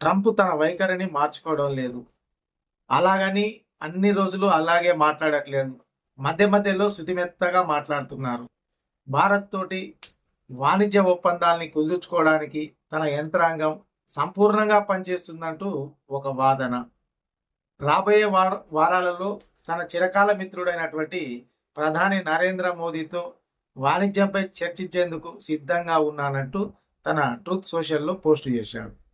Trump తన వైఖరిని మార్చుకోవడం లేదు. అలాగని అన్ని రోజులు అలాగే మాట్లాడట్లేదు. మధ్య మధ్యలో శుతిమెత్తగా మాట్లాడుతున్నారు. భారత్ తోటి వాణిజ్య ఒప్పందాల్ని కుదుర్చుకోవడానికి తన యంత్రాంగం సంపూర్ణంగా పనిచేస్తుందంటూ ఒక వాదన. రాబోయే వార వారాలలో తన చిరకాల మిత్రుడైనటువంటి ప్రధాని నరేంద్ర మోదీతో వాణిజ్యంపై చర్చించేందుకు సిద్ధంగా ఉన్నానంటూ తన ట్రూత్ సోషల్లో పోస్ట్ చేశాడు.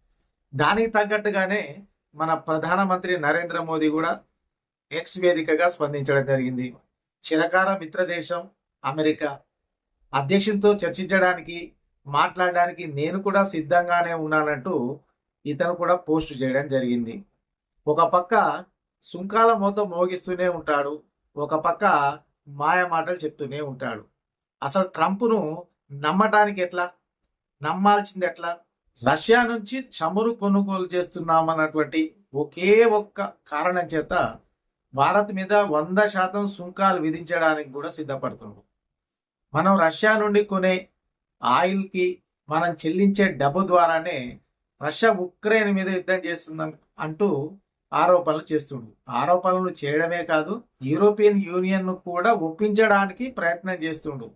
దానికి తగ్గట్టుగానే మన ప్రధానమంత్రి నరేంద్ర మోదీ కూడా ఎక్స్ వేదికగా స్పందించడం జరిగింది. చిరకాల మిత్రదేశం అమెరికా. అధ్యక్షునితో చర్చించడానికి మాట్లాడడానికి నేను కూడా సిద్ధంగానే ఉన్నానంటూ ఇతను కూడా పోస్ట్ చేయడం జరిగింది. ఒక పక్క సుంకాల మూత మోగిస్తూనే ఉంటాడు ఒక పక్క మాయ మాటలు చెప్తూనే ఉంటాడు. అసలు ట్రంప్ను నమ్మటానికి ఎట్లా? నమ్మాల్సింది ఎట్లా? రష్యా నుంచి చమురు కొనుగోలు చేస్తున్నామన్నటువంటి ఒకే ఒక్క కారణం చేత భారత్ మీద వంద శాతం సుంకాలు విధించడానికి కూడా సిద్ధపడుతున్నాడు మనం రష్యా నుండి కొనే ఆయిల్కి మనం చెల్లించే డబ్బు ద్వారానే రష్యా ఉక్రెయిన్ మీద యుద్ధం చేస్తుందని అంటూ ఆరోపణలు చేస్తుండు ఆరోపణలు చేయడమే కాదు యూరోపియన్ యూనియన్ను కూడా ఒప్పించడానికి ప్రయత్నం చేస్తుండు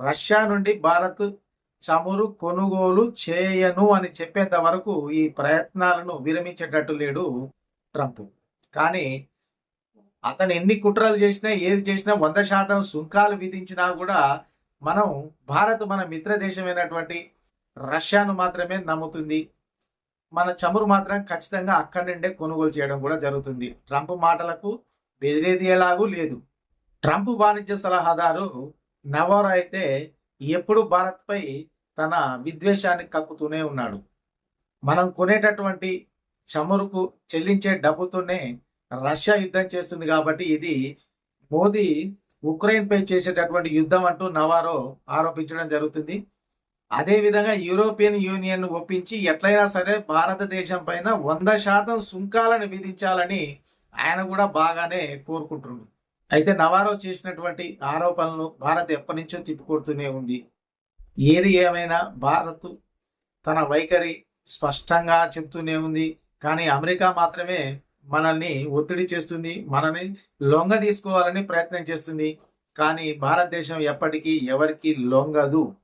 రష్యా నుండి భారత్ చమురు కొనుగోలు చేయను అని చెప్పేంత వరకు ఈ ప్రయత్నాలను విరమించేటట్టు లేడు ట్రంప్. కానీ అతను ఎన్ని కుట్రలు చేసినా ఏది చేసినా వంద శాతం సుంకాలు విధించినా కూడా మనం భారత్ మన మిత్ర దేశమైనటువంటి రష్యాను మాత్రమే నమ్ముతుంది. మన చమురు మాత్రం ఖచ్చితంగా అక్కడి నుండే కొనుగోలు చేయడం కూడా జరుగుతుంది. ట్రంప్ మాటలకు బెదిరేది ఎలాగూ లేదు. ట్రంప్ వాణిజ్య సలహాదారు నవోర్ అయితే ఎప్పుడు భారత్పై తన విద్వేషాన్ని కక్కుతూనే ఉన్నాడు. మనం కొనేటటువంటి చమురుకు చెల్లించే డబ్బుతోనే రష్యా యుద్ధం చేస్తుంది కాబట్టి ఇది మోదీ ఉక్రెయిన్పై చేసేటటువంటి యుద్ధం అంటూ నవారో ఆరోపించడం జరుగుతుంది. అదే విధంగా యూరోపియన్ యూనియన్ ఒప్పించి ఎట్లయినా సరే భారతదేశం పైన వంద శాతం సుంకాలను విధించాలని ఆయన కూడా బాగానే కోరుకుంటున్నాడు. అయితే నవారో చేసినటువంటి ఆరోపణలు భారత్ ఎప్పటి నుంచో తిప్పికొడుతూనే ఉంది. ఏది ఏమైనా భారత్ తన వైఖరి స్పష్టంగా చెబుతూనే ఉంది. కానీ అమెరికా మాత్రమే మనల్ని ఒత్తిడి చేస్తుంది మనల్ని లొంగ తీసుకోవాలని ప్రయత్నం చేస్తుంది. కానీ భారతదేశం ఎప్పటికీ ఎవరికి లొంగదు.